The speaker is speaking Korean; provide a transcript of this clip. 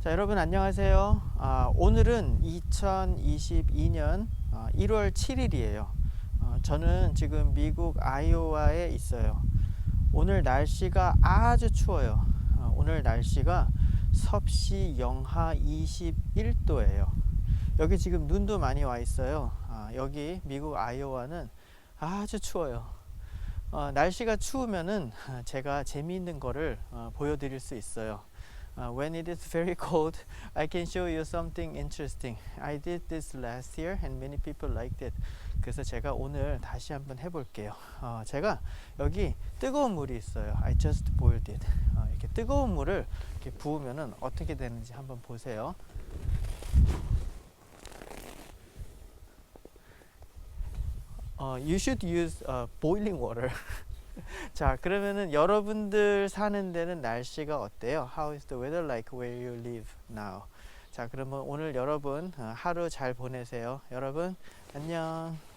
자, 여러분 안녕하세요. 아, 오늘은 2022년 1월 7일이에요. 어, 저는 지금 미국 아이오와에 있어요. 오늘 날씨가 아주 추워요. 어, 오늘 날씨가 섭씨 영하 21도예요. 여기 지금 눈도 많이 와 있어요. 아, 여기 미국 아이오와는 아주 추워요. 어, 날씨가 추우면은 아, 제가 재미있는 거를 어, 보여드릴 수 있어요. Uh, when it is very cold, I can show you something interesting. I did this last year and many people liked it. 그래서 제가 오늘 다시 한번 해볼게요. 어, 제가 여기 뜨거운 물이 있어요. I just boiled it. 어, 이렇게 뜨거운 물을 이렇게 부으면은 어떻게 되는지 한번 보세요. 어, you should use uh, boiling water. 자, 그러면은 여러분들 사는 데는 날씨가 어때요? How is the weather like where you live now? 자, 그러면 오늘 여러분 어, 하루 잘 보내세요. 여러분 안녕.